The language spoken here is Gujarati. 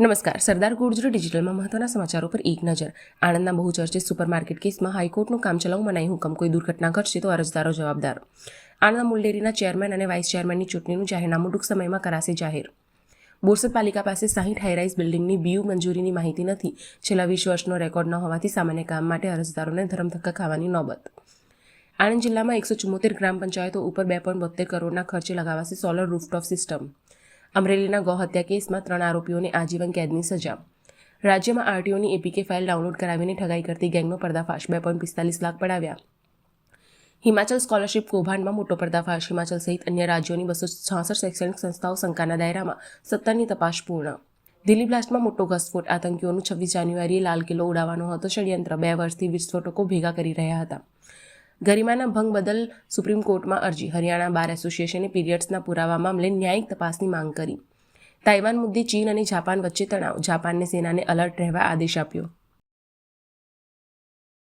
નમસ્કાર. સરદાર ગુર્જર ડિજિટલમાં મહત્વના સમાચારો પર એક નજર. આણંદના બહુચર્ચિત સુપરમાર્કેટ કેસમાં હાઈકોર્ટનું કામચલાઉ મનાઈ હુકમ. કોઈ દુર્ઘટના ઘટશે તો અરજદારો જવાબદાર. આણંદ મુલડેરીના ચેરમેન અને વાઇસ ચેરમેનની ચૂંટણીનું જાહેરનામું ટૂંક સમયમાં કરાશે જાહેર. બોરસદ પાલિકા પાસે સાહીઠ હાઈરાઇઝ બિલ્ડિંગની બીયુ મંજૂરીની માહિતી નથી. છેલ્લા વીસ વર્ષનો રેકોર્ડ ન હોવાથી સામાન્ય કામ માટે અરજદારોને ધરમધક્કા ખાવાની નોબત. આણંદ જિલ્લામાં એકસો ચુમ્મોતેર ગ્રામ પંચાયતો ઉપર બે પોઈન્ટ બોતેર કરોડના ખર્ચે લગાવાશે સોલર રૂફટોપ સિસ્ટમ. અમરેલીના ગૌહત્યા કેસમાં ત્રણ આરોપીઓને આજીવન કેદની સજા. રાજ્યમાં આરટીઓની એપીકે ફાઇલ ડાઉનલોડ કરાવીને ઠગાઈ કરતી ગેંગનો પર્દાફાશ. બે પોઈન્ટ પિસ્તાલીસ લાખ પડાવ્યા. હિમાચલ સ્કોલરશિપ કૌભાંડમાં મોટો પર્દાફાશ. હિમાચલ સહિત અન્ય રાજ્યોની બસો છાસઠ શૈક્ષણિક સંસ્થાઓ શંકાના દાયરામાં સત્તરની તપાસ પૂર્ણ. દિલ્હી બ્લાસ્ટમાં મોટો ઘસફોટ. આતંકીઓનું છવ્વીસ જાન્યુઆરીએ લાલ કિલ્લો ઉડાવવાનો હતો. ષડયંત્ર બે વર્ષથી વિસ્ફોટકો ભેગા કરી રહ્યા હતા. ગરિમાના ભંગ બદલ સુપ્રીમ કોર્ટમાં અરજી. હરિયાણા બાર એસોસિએશને પીરિયડ્સના પુરાવા મામલે ન્યાયિક તપાસની માંગ કરી. તાઇવાન મુદ્દે ચીન અને જાપાન વચ્ચે તણાવ. જાપાનને સેનાને અલર્ટ રહેવા આદેશ આપ્યો.